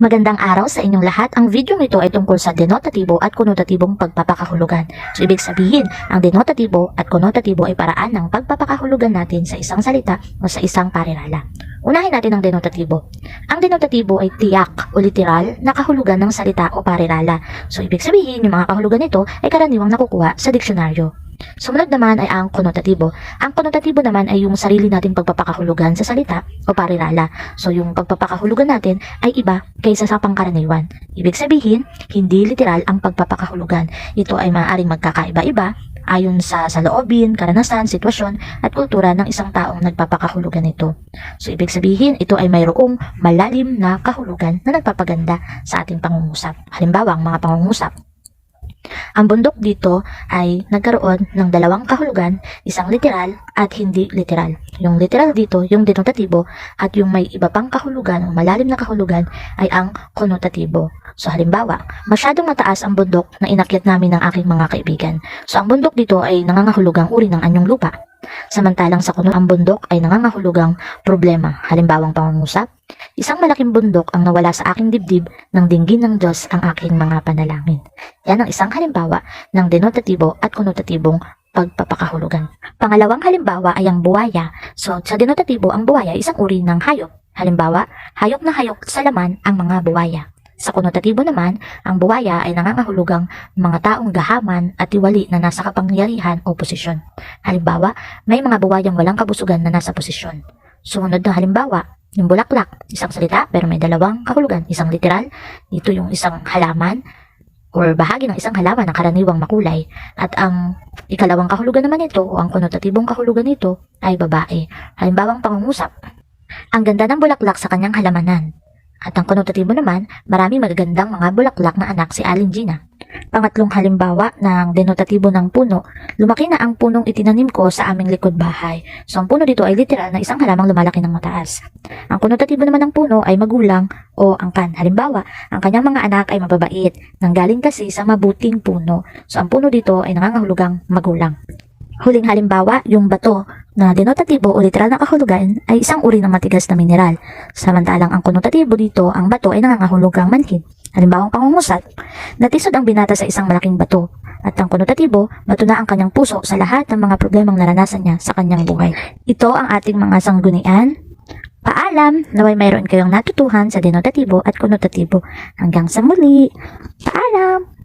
Magandang araw sa inyong lahat. Ang video nito ay tungkol sa denotatibo at konotatibong pagpapakahulugan. So, ibig sabihin, ang denotatibo at konotatibo ay paraan ng pagpapakahulugan natin sa isang salita o sa isang parirala. Unahin natin ang denotatibo. Ang denotatibo ay tiyak o literal na kahulugan ng salita o parirala. So, ibig sabihin, yung mga kahulugan nito ay karaniwang nakukuha sa diksyonaryo. Sumunod naman ay ang konotatibo. Ang konotatibo naman ay yung sarili nating pagpapakahulugan sa salita o parirala. So yung pagpapakahulugan natin ay iba kaysa sa pangkaraniwan. Ibig sabihin, hindi literal ang pagpapakahulugan. Ito ay maaaring magkakaiba-iba ayon sa saloobin, karanasan, sitwasyon at kultura ng isang taong nagpapakahulugan nito. So ibig sabihin, ito ay mayroong malalim na kahulugan na nagpapaganda sa ating pangungusap. Halimbawa, ang mga pangungusap. Ang bundok dito ay nagkaroon ng dalawang kahulugan, isang literal at hindi literal. Yung literal dito, yung denotatibo, at yung may iba pang kahulugan, malalim na kahulugan, ay ang konotatibo. So halimbawa, masyadong mataas ang bundok na inakyat namin ng aking mga kaibigan. So ang bundok dito ay nangangahulugang uri ng anyong lupa. Samantalang sa kuno ang bundok ay nangangahulugang problema. Halimbawang pangungusap, isang malaking bundok ang nawala sa aking dibdib ng dinggin ng Diyos ang aking mga panalangin. Yan ang isang halimbawa ng denotatibo at konotatibong pagpapakahulugan. Pangalawang halimbawa ay ang buwaya. So, sa denotatibo, ang buwaya ay isang uri ng hayop. Halimbawa, hayop na hayop sa laman ang mga buwaya. Sa konotatibo naman, ang buwaya ay nangangahulugang mga taong gahaman at tiwali na nasa kapangyarihan o posisyon. Halimbawa, may mga buwayang walang kabusugan na nasa posisyon. Sumunod na halimbawa, yung bulaklak, isang salita pero may dalawang kahulugan. Isang literal, dito yung isang halaman or bahagi ng isang halaman na karaniwang makulay. At ang ikalawang kahulugan naman nito o ang konotatibong kahulugan nito ay babae. Halimbawang pangungusap. Ang ganda ng bulaklak sa kanyang halamanan. At ang konotatibo naman, maraming magagandang mga bulaklak na anak si Alin Gina. Pangatlong halimbawa ng denotatibo ng puno, lumaki na ang punong itinanim ko sa aming likod bahay. So ang puno dito ay literal na isang halamang lumalaki ng mataas. Ang konotatibo naman ng puno ay magulang o angkan. Halimbawa, ang kanyang mga anak ay mababait, nanggaling kasi sa mabuting puno. So ang puno dito ay nangangahulugang magulang. Huling halimbawa, yung bato na denotatibo o literal na kahulugan ay isang uri ng matigas na mineral. Samantalang ang konotatibo dito, ang bato ay nangangahulugang manhid. Halimbawang pangungusat, natisod ang binata sa isang malaking bato. At ang konotatibo, bato na ang kanyang puso sa lahat ng mga problemang naranasan niya sa kanyang buhay. Ito ang ating mga sanggunian. Paalam, naway mayroon kayong natutuhan sa denotatibo at konotatibo. Hanggang sa muli. Paalam!